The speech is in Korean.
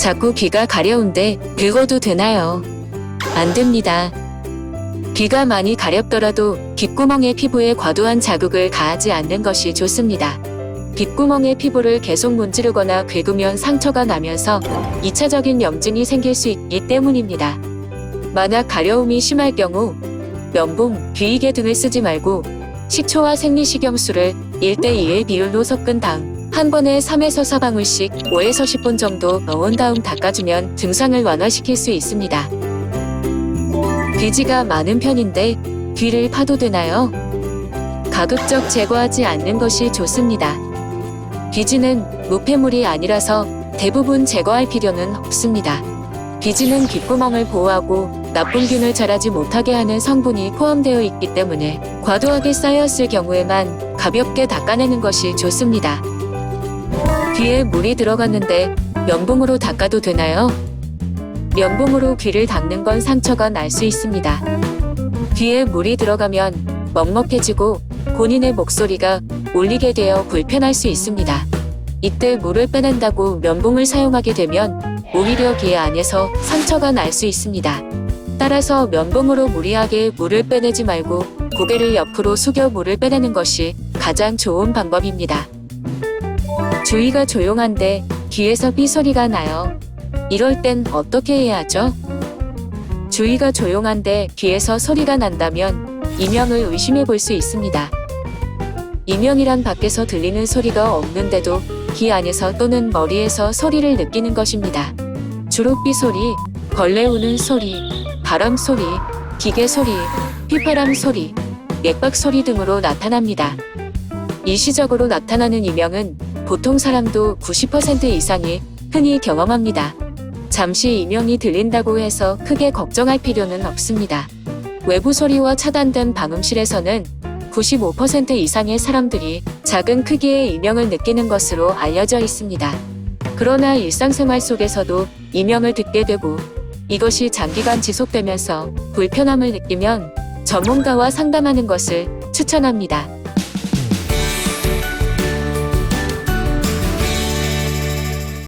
자꾸 귀가 가려운데 긁어도 되나요? 안 됩니다. 귀가 많이 가렵더라도 귓구멍의 피부에 과도한 자극을 가하지 않는 것이 좋습니다. 귓구멍의 피부를 계속 문지르거나 긁으면 상처가 나면서 2차적인 염증이 생길 수 있기 때문입니다. 만약 가려움이 심할 경우 면봉, 귀이개 등을 쓰지 말고 식초와 생리식염수를 1대2의 비율로 섞은 다음 한 번에 3에서 4방울씩 5에서 10분 정도 넣은 다음 닦아주면 증상을 완화시킬 수 있습니다. 귀지가 많은 편인데 귀를 파도 되나요? 가급적 제거하지 않는 것이 좋습니다. 귀지는 무폐물이 아니라서 대부분 제거할 필요는 없습니다. 귀지는 귓구멍을 보호하고 나쁜 균을 자라지 못하게 하는 성분이 포함되어 있기 때문에 과도하게 쌓였을 경우에만 가볍게 닦아내는 것이 좋습니다. 귀에 물이 들어갔는데 면봉으로 닦아도 되나요? 면봉으로 귀를 닦는 건 상처가 날 수 있습니다. 귀에 물이 들어가면 먹먹해지고 본인의 목소리가 울리게 되어 불편할 수 있습니다. 이때 물을 빼낸다고 면봉을 사용하게 되면 오히려 귀 안에서 상처가 날 수 있습니다. 따라서 면봉으로 무리하게 물을 빼내지 말고 고개를 옆으로 숙여 물을 빼내는 것이 가장 좋은 방법입니다. 주위가 조용한데 귀에서 삐소리가 나요. 이럴 땐 어떻게 해야 하죠? 주위가 조용한데 귀에서 소리가 난다면 이명을 의심해 볼 수 있습니다. 이명이란 밖에서 들리는 소리가 없는데도 귀 안에서 또는 머리에서 소리를 느끼는 것입니다. 주로 삐소리, 벌레 우는 소리, 바람 소리, 기계 소리, 휘파람 소리, 맥박 소리 등으로 나타납니다. 일시적으로 나타나는 이명은 보통 사람도 90% 이상이 흔히 경험합니다. 잠시 이명이 들린다고 해서 크게 걱정할 필요는 없습니다. 외부 소리와 차단된 방음실에서는 95% 이상의 사람들이 작은 크기의 이명을 느끼는 것으로 알려져 있습니다. 그러나 일상생활 속에서도 이명을 듣게 되고 이것이 장기간 지속되면서 불편함을 느끼면 전문가와 상담하는 것을 추천합니다.